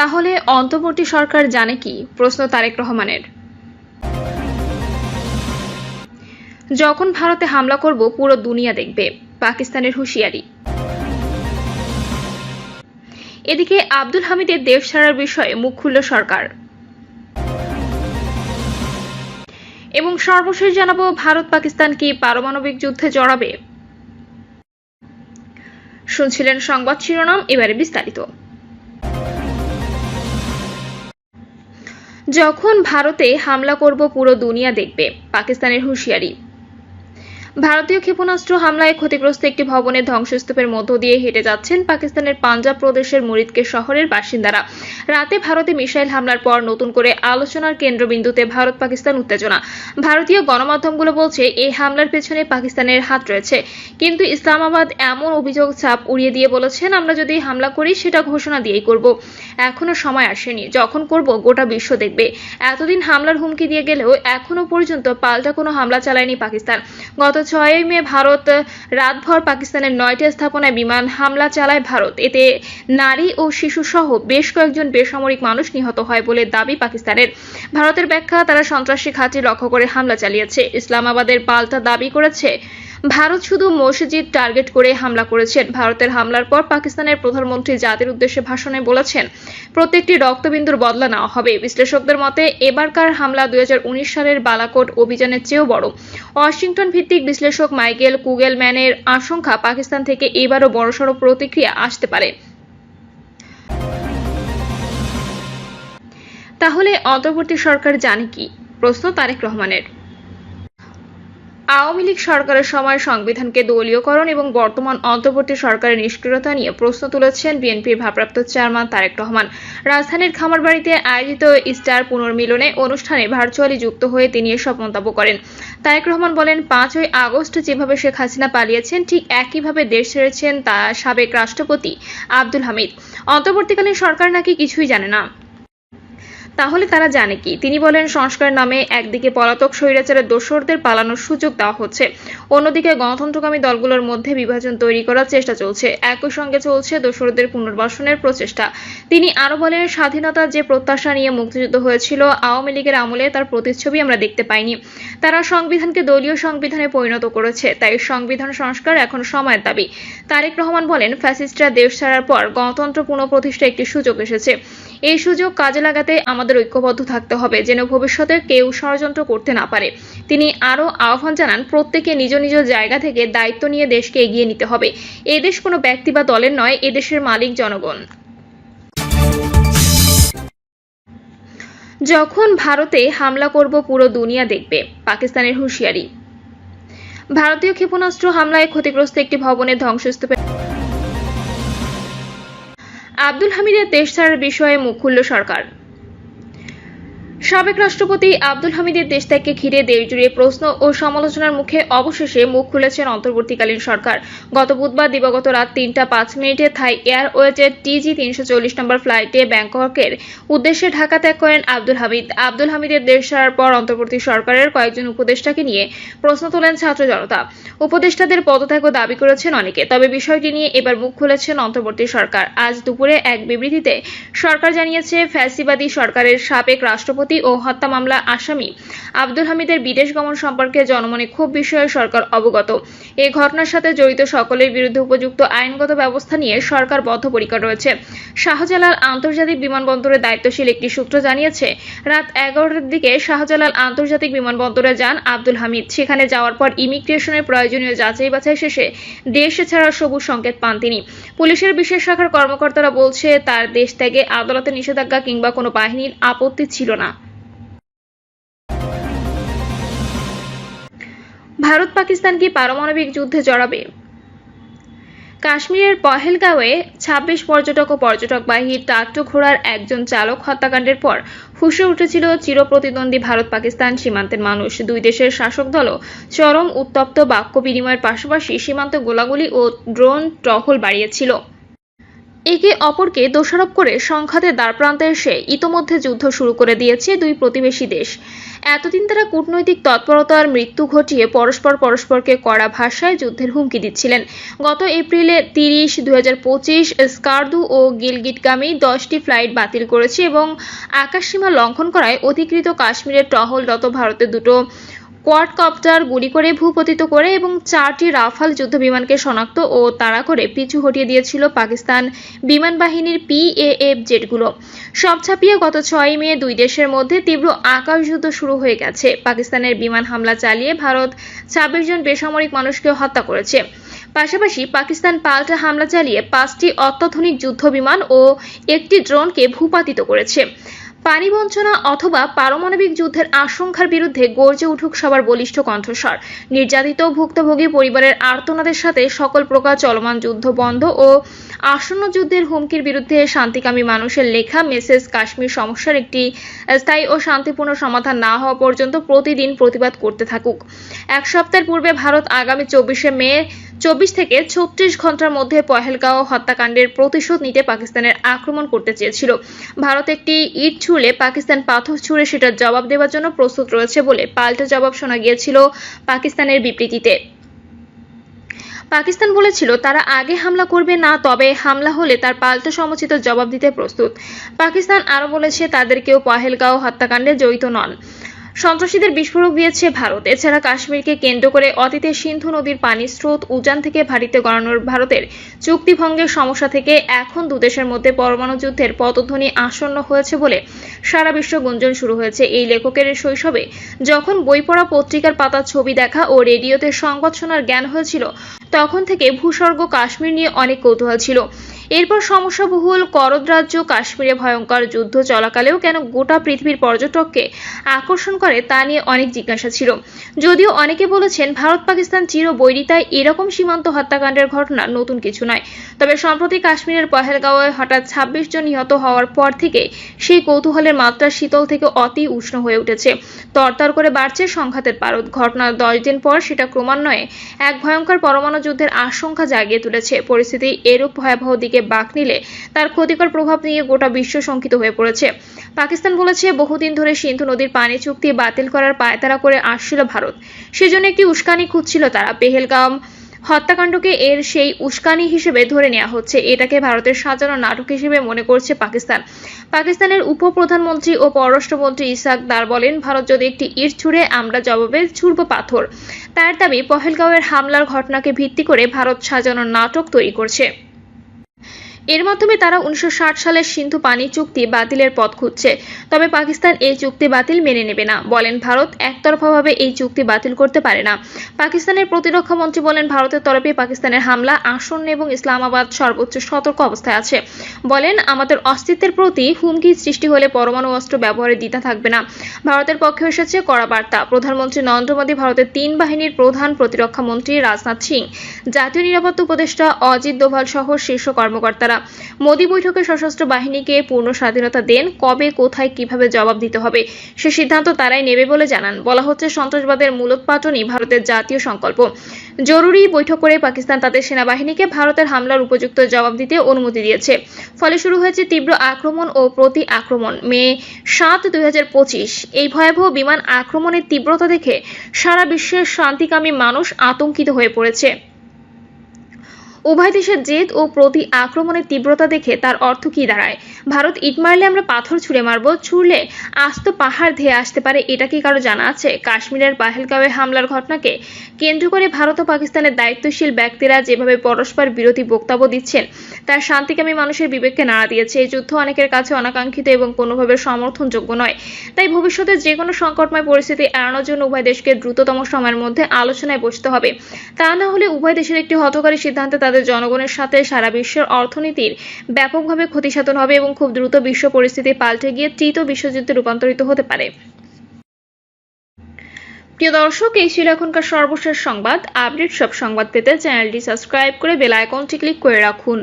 তাহলে অন্তর্বর্তী সরকার জানে কি? প্রশ্ন তারেক রহমানের। যখন ভারতে হামলা করব, পুরো দুনিয়া দেখবে, পাকিস্তানের হুঁশিয়ারি। এদিকে আব্দুল হামিদের দেশ ছাড়ার বিষয়ে মুখ খুলল সরকার। এবং সর্বশেষ জানাব, ভারত পাকিস্তান কি পারমাণবিক যুদ্ধে জড়াবে? শুনছিলেন সংবাদ শিরোনাম, এবারে বিস্তারিত। যখন ভারতে হামলা করব পুরো দুনিয়া দেখবে। পাকিস্তানের হুঁশিয়ারি। ভারতীয় ক্ষেপণাস্ত্র হামলায় ক্ষতিগ্রস্ত একটি ভবনের ধ্বংসস্তূপের মধ্য দিয়ে হেঁটে যাচ্ছেন পাকিস্তানের পাঞ্জাব প্রদেশের মুরিদকে শহরের বাসিন্দারা। রাতে ভারতে মিসাইল হামলার পর নতুন করে আলোচনার কেন্দ্রবিন্দুতে ভারত পাকিস্তান উত্তেজনা। ভারতীয় গণমাধ্যমগুলো বলছে এই হামলার পেছনে পাকিস্তানের হাত রয়েছে। কিন্তু ইসলামাবাদ এমন অভিযোগ চাপ উড়িয়ে দিয়ে বলেছেন, আমরা যদি হামলা করি, সেটা ঘোষণা দিয়েই করব। এখনও সময় আসেনি। যখন করব, গোটা বিশ্ব দেখবে। এতদিন হামলার হুমকি দিয়ে গেলেও এখনও পর্যন্ত পাল্টা কোনো হামলা চালায়নি পাকিস্তান। গত ছয়ই মে ভারত রাতভর পাকিস্তানের নয়টি স্থাপনায় বিমান হামলা চালায় ভারত। এতে নারী ও শিশু সহ বেশ কয়েকজন বেসামরিক মানুষ নিহত হয় বলে দাবি পাকিস্তানের। ভারতের ব্যাখ্যা, তারা সন্ত্রাসী ঘাঁটি লক্ষ্য করে হামলা চালিয়েছে। ইসলামাবাদের পাল্টা দাবি করেছে ভারত শুধু মসজিদ টার্গেট করে হামলা করেছেন। ভারতের হামলার পর পাকিস্তানের প্রধানমন্ত্রী জাতির উদ্দেশ্যে ভাষণে বলেছেন, প্রত্যেকটি রক্তবিন্দুর বদলা নেওয়া হবে। বিশ্লেষকদের মতে, এবারকার হামলা দুই হাজার উনিশ সালের বালাকোট অভিযানের চেয়েও বড়। ওয়াশিংটন ভিত্তিক বিশ্লেষক মাইকেল কুগেলম্যানের আশঙ্কা পাকিস্তান থেকে এবারও বড়সড় প্রতিক্রিয়া আসতে পারে। তাহলে অন্তর্বর্তী সরকার জানে কি? প্রশ্ন তারেক রহমানের। আওয়ামী লীগ সরকারের সময় সংবিধানকে দলীয়করণ এবং বর্তমান অন্তর্বর্তী সরকারের নিষ্ক্রিয়তা নিয়ে প্রশ্ন তুলেছেন বিএনপির ভারপ্রাপ্ত চেয়ারম্যান তারেক রহমান। রাজধানীর খামারবাড়িতে আয়োজিত স্টার পুনর্মিলনে অনুষ্ঠানে ভার্চুয়ালি যুক্ত হয়ে তিনি এসব মন্তব্য করেন। তারেক রহমান বলেন, পাঁচই আগস্ট যেভাবে শেখ হাসিনা পালিয়েছেন, ঠিক একইভাবে দেশ ছেড়েছেন তা সাবেক রাষ্ট্রপতি আব্দুল হামিদ। অন্তর্বর্তীকালীন সরকার নাকি কিছুই জানে না। তাহলে তারা জানে কি? তিনি বলেন সংস্কার নামে একদিকে পলাতক স্বৈরাচারের দোসরদের পালানোর সুযোগ দেওয়া হচ্ছে, অন্যদিকে গণতন্ত্রকামী দলগুলোর মধ্যে বিভাজন তৈরি করার চেষ্টা চলছে। একই সঙ্গে চলছে দোসরদের পুনর্বাসনের প্রচেষ্টা। তিনি আরও বলেন স্বাধীনতার যে প্রত্যাশা নিয়ে মুক্তিযুদ্ধ হয়েছিল, আওয়ামী লীগের আমলে তার প্রতিচ্ছবি আমরা দেখতে পাইনি। তারা সংবিধানকে দলীয় সংবিধানে পরিণত করেছে, তাই সংবিধান সংস্কার এখন সময়ের দাবি। তারেক রহমান বলেন, ফ্যাসিস্টরা দেশ ছাড়ার পর গণতন্ত্র পুনঃপ্রতিষ্ঠা একটি সুযোগ এসেছে। এই সুযোগ কাজে লাগাতে আমাদের ঐক্যবদ্ধ থাকতে হবে, যেন ভবিষ্যতে কেউ ষড়যন্ত্র করতে না পারে। তিনি আরও আহ্বান জানান, প্রত্যেকে নিজ নিজ জায়গা থেকে দায়িত্ব নিয়ে দেশকে এগিয়ে নিতে হবে। এদেশ কোনো ব্যক্তি বা দলের নয় এদেশের মালিক জনগণ। যখন ভারতে হামলা করব, পুরো দুনিয়া দেখবে, পাকিস্তানের হুঁশিয়ারি। ভারতীয় ক্ষেপণাস্ত্র হামলায় ক্ষতিগ্রস্ত একটি ভবনের ধ্বংসস্তূপে আব্দুল হামিদের দেশ ছাড়ার বিষয়ে মুখ খুলল সরকার। সাবেক রাষ্ট্রপতি আব্দুল হামিদের দেশ ত্যাগকে ঘিরে দেশজুড়ে প্রশ্ন ও সমালোচনার মুখে অবশেষে মুখ খুলেছেন অন্তর্বর্তীকালীন সরকার। গত বুধবার দিবাগত রাত তিনটা পাঁচ মিনিটে থাই এয়ারওয়েজের টিজি তিনশো চল্লিশ নম্বর ফ্লাইটে ব্যাংককের উদ্দেশ্যে ঢাকা ত্যাগ করেন আব্দুল হামিদ। আব্দুল হামিদের দেশ ছাড়ার পর অন্তর্বর্তী সরকারের কয়েকজন উপদেষ্টাকে নিয়ে প্রশ্ন তোলেন ছাত্র জনতা। উপদেষ্টাদের পদত্যাগও দাবি করেছেন অনেকে, তবে বিষয়টি নিয়ে এবার মুখ খুলেছেন অন্তর্বর্তী সরকার। আজ দুপুরে এক বিবৃতিতে সরকার জানিয়েছে, ফ্যাসিবাদী সরকারের সাবেক রাষ্ট্রপতি ও হত্যা মামলা আসামি আব্দুল হামিদের বিদেশ গমন সম্পর্কে জনমনে ক্ষোভ বিষয়ে সরকার অবগত। এ ঘটনার সাথে জড়িত সকলের বিরুদ্ধে উপযুক্ত আইনগত ব্যবস্থা নিয়ে সরকার বদ্ধপরিকর রয়েছে। শাহজালাল আন্তর্জাতিক বিমানবন্দরের দায়িত্বশীল একটি সূত্র জানিয়েছে, রাত এগারোটার দিকে শাহজালাল আন্তর্জাতিক বিমানবন্দরে যান আব্দুল হামিদ। সেখানে যাওয়ার পর ইমিগ্রেশনের প্রয়োজনীয় যাচাই বাছাই শেষে দেশ ছাড়ার সবুজ সংকেত পান তিনি। পুলিশের বিশেষ শাখার কর্মকর্তারা বলছে, তার দেশ ত্যাগে আদালতের নিষেধাজ্ঞা কিংবা কোনো বাহিনীর আপত্তি ছিল না। ভারত পাকিস্তান কি পারমাণবিক যুদ্ধে জড়াবে? কাশ্মীরের পহেলগাঁওয়ে ছাব্বিশ পর্যটক ও পর্যটকবাহী টাট্টু ঘোড়ার একজন চালক হত্যাকাণ্ডের পর ফুসে উঠেছিল চিরপ্রতিদ্বন্দ্বী ভারত পাকিস্তান সীমান্তের মানুষ। দুই দেশের শাসক দলও চরম উত্তপ্ত বাক্য বিনিময়ের পাশাপাশি সীমান্ত গোলাগুলি ও ড্রোন টহল বাড়িয়েছিল। একে অপরকে দোষারোপ করে সংঘাতের দ্বারপ্রান্তে এসে ইতোমধ্যে যুদ্ধ শুরু করে দিয়েছে দুই প্রতিবেশী দেশ। এতদিন তারা কূটনৈতিক তৎপরতার মৃত্যু ঘটিয়ে পরস্পর পরস্পরকে কড়া ভাষায় যুদ্ধের হুমকি দিচ্ছিলেন। গত এপ্রিলে তিরিশ দুই হাজার পঁচিশ, স্কার্দু ও গিলগিটগামী দশটি ফ্লাইট বাতিল করেছে এবং আকাশসীমা লঙ্ঘন করায় অধিকৃত কাশ্মীরের টহলরত ভারতের দুটো। কোয়াডকপ্টার গুলি করে ভূপতিত করে এবং চারটি রাফাল যুদ্ধ বিমানকে শনাক্ত ও তাড়া করে পিছু হটিয়ে দিয়েছিল পাকিস্তান বিমান বাহিনীর পিএএফ জেটগুলো। সব ছাপিয়ে গত ছয় মে দুই দেশের মধ্যে তীব্র আকাশযুদ্ধ শুরু হয়ে গেছে। পাকিস্তানের বিমান হামলা চালিয়ে ভারত ছাব্বিশ জন বেসামরিক মানুষকে হত্যা করেছে। পাশাপাশি পাকিস্তান পাল্টা হামলা চালিয়ে পাঁচটি অত্যাধুনিক যুদ্ধ বিমান ও একটি ড্রোনকে ভূপাতিত করেছে। পানি বঞ্চনা অথবা পারমাণবিক যুদ্ধের আশঙ্কার বিরুদ্ধে গর্জে উঠুক সবার বলিষ্ঠ কণ্ঠস্বর। নির্যাতিত ভুক্তভোগী পরিবারের আর্তনাদের সাথে সকল প্রকার চলমান যুদ্ধ বন্ধ ও আসন্ন যুদ্ধের হুমকির বিরুদ্ধে শান্তিকামী মানুষের লেখা মেসেজ কাশ্মীর সমস্যার একটি স্থায়ী ও শান্তিপূর্ণ সমাধান না হওয়া পর্যন্ত প্রতিদিন প্রতিবাদ করতে থাকুক। এক সপ্তাহের পূর্বে ভারত আগামী চব্বিশে মে চব্বিশ থেকে ছত্রিশ ঘণ্টার মধ্যে পহেলগাঁও হত্যাকাণ্ডের প্রতিশোধ নিতে পাকিস্তানের আক্রমণ করতে চেয়েছিল। ভারত একটি ইট ছুঁড়লে পাকিস্তান পাথর ছুঁড়ে সেটার জবাব দেওয়ার জন্য প্রস্তুত রয়েছে বলে পাল্টা জবাব শোনা গিয়েছিল পাকিস্তানের বিবৃতিতে। পাকিস্তান বলেছিল, তারা আগে হামলা করবে না, তবে হামলা হলে তার পাল্টা সমুচিত জবাব দিতে প্রস্তুত। পাকিস্তান আরও বলেছে, তাদের কেউ পহেলগাঁও হত্যাকাণ্ডে জড়িত নন। সন্ত্রাসীদের বিস্ফোরক দিয়েছে ভারত। এছাড়া কাশ্মীরকে কেন্দ্র করে অতীতে সিন্ধু নদীর পানির স্রোত উজান থেকে ভারীতে গড়ানোর ভারতের চুক্তিভঙ্গের সমস্যা থেকে এখন দুদেশের মধ্যে পরমাণু যুদ্ধের পতধ্বনি আসন্ন হয়েছে বলে সারা বিশ্ব গুঞ্জন শুরু হয়েছে এই লেখকের শৈশবে। যখন বই পড়া পত্রিকার পাতার ছবি দেখা ও রেডিওতে সংবাদ শোনার জ্ঞান হয়েছিল, তখন থেকে ভূস্বর্গ কাশ্মীর নিয়ে অনেক কৌতূহল ছিল। এরপর সমস্যাবহুল করদ রাজ্য কাশ্মীরে ভয়ঙ্কর যুদ্ধ চলাকালেও কেন গোটা পৃথিবীর পর্যটককে আকর্ষণ করে তা নিয়ে অনেক জিজ্ঞাসা ছিল। যদিও অনেকে বলেছেন ভারত, পাকিস্তান চির বৈরিতায় এরকম সীমান্ত হত্যাকাণ্ডের ঘটনা নতুন কিছু নয়। তবে সম্প্রতি কাশ্মীরের পহেলগাঁওয়ে হঠাৎ ছাব্বিশ জন নিহত হওয়ার পর থেকে সেই কৌতূহলের মাত্রা শীতল থেকে অতি উষ্ণ হয়ে উঠেছে। তরতর করে বাড়ছে সংঘাতের পারদ। ঘটনার দশ দিন পর সেটা ক্রমান্বয়ে এক ভয়ঙ্কর পরমাণু যুদ্ধের আশঙ্কা জাগিয়ে তুলেছে। পরিস্থিতি এরূপ ভয়াবহ দিকে বাঁক নিলে তার ক্ষতিকর প্রভাব নিয়ে গোটা বিশ্ব শঙ্কিত হয়ে পড়েছে। পাকিস্তান বলেছে, বহুদিন ধরে সিন্ধু নদীর পানি চুক্তি বাতিল করার পায়তারা করে আসছিল ভারত। সেজন্য একটি উস্কানি খুঁজছিল তারা। পেহেলগাম হত্যাকাণ্ডকে এর সেই উস্কানি হিসেবে ধরে নেওয়া হচ্ছে। এটাকে ভারতের সাজানো নাটক হিসেবে মনে করছে পাকিস্তান। পাকিস্তানের উপপ্রধানমন্ত্রী ও পররাষ্ট্রমন্ত্রী ইসাক দার বলেন, ভারত যদি একটি ইট ছুড়ে, আমরা জবাবে ছুড়ব পাথর। তার দাবি, পহেলগাঁওয়ের হামলার ঘটনাকে ভিত্তি করে ভারত সাজানো নাটক তৈরি করছে। এর মাধ্যমে তারা উনিশশো ষাট সালের সিন্ধু পানি চুক্তি বাতিলের পথ খুঁজছে। তবে পাকিস্তান এই চুক্তি বাতিল মেনে নেবে না। বলেন ভারত, একতরফাভাবে এই চুক্তি বাতিল করতে পারে না। পাকিস্তানের প্রতিরক্ষা মন্ত্রী বলেন, ভারতের তরফে পাকিস্তানের হামলা আসন্ন এবং ইসলামাবাদ সর্বোচ্চ সতর্ক অবস্থায় আছে। বলেন, আমাদের অস্তিত্বের প্রতি হুমকি সৃষ্টি হলে পরমাণু অস্ত্র ব্যবহারে দ্বিধা থাকবে না। ভারতের পক্ষে এসেছে কড়া বার্তা। প্রধানমন্ত্রী নরেন্দ্র মোদী, ভারতের তিন বাহিনীর প্রধান প্রতিরক্ষা মন্ত্রী রাজনাথ সিং, জাতীয় নিরাপত্তা উপদেষ্টা অজিত দোভাল সহ শীর্ষ কর্মকর্তারা মোদী বৈঠকে সশস্ত্র বাহিনীকে পূর্ণ স্বাধীনতা দেন, কবে, কোথায়, কীভাবে জবাব দিতে হবে সে সিদ্ধান্ত তারাই নেবে বলে জানান। বলা হচ্ছে, সন্ত্রাসবাদের মূলোৎপাটনই ভারতের জাতীয় সংকল্প। জরুরি বৈঠক করে পাকিস্তান তাদের সেনাবাহিনীকে ভারতের হামলার উপযুক্ত জবাব দিতে অনুমতি দিয়েছে। ফলে শুরু হয়েছে তীব্র আক্রমণ ও প্রতি আক্রমণ। মে সাত, দুই এই ভয়াবহ বিমান আক্রমণের তীব্রতা দেখে সারা বিশ্বের শান্তিকামী মানুষ আতঙ্কিত হয়ে পড়েছে। উভয় দেশের জেদ ও প্রতি আক্রমণের তীব্রতা দেখে তার অর্থ কী দাঁড়ায়? ভারত ইট মারলে আমরা পাথর ছুঁড়ে মারব, ছুড়লে আস্ত পাহাড় ধেয়ে আসতে পারে, এটা কি কারও জানা আছে? কাশ্মীরের পাহেলগাঁওয়ে হামলার ঘটনাকে কেন্দ্র করে ভারত ও পাকিস্তানের দায়িত্বশীল ব্যক্তিরা যেভাবে পরস্পর বিরোধী বক্তব্য দিচ্ছেন, তার শান্তিকামী মানুষের বিবেককে নাড়া দিয়েছে। এই যুদ্ধ অনেকের কাছে অনাকাঙ্ক্ষিত এবং কোনোভাবে সমর্থনযোগ্য নয়। তাই ভবিষ্যতে যে কোনো সংকটময় পরিস্থিতি এড়ানোর জন্য উভয় দেশকে দ্রুততম সময়ের মধ্যে আলোচনায় বসতে হবে। তা না হলে উভয় দেশের একটি হতকারী সিদ্ধান্তে তাদের জনগণের সাথে সারা বিশ্বের অর্থনীতির ব্যাপকভাবে ক্ষতিসাধন হবে এবং খুব দ্রুত বিশ্ব পরিস্থিতি পাল্টে গিয়ে তৃতীয় বিশ্বযুদ্ধে রূপান্তরিত হতে পারে। প্রিয় দর্শক, এই ছিল এখনকার সর্বশেষ সংবাদ। আপডেট সব সংবাদ পেতে চ্যানেলটি সাবস্ক্রাইব করে বেল আইকনটি ক্লিক করে রাখুন।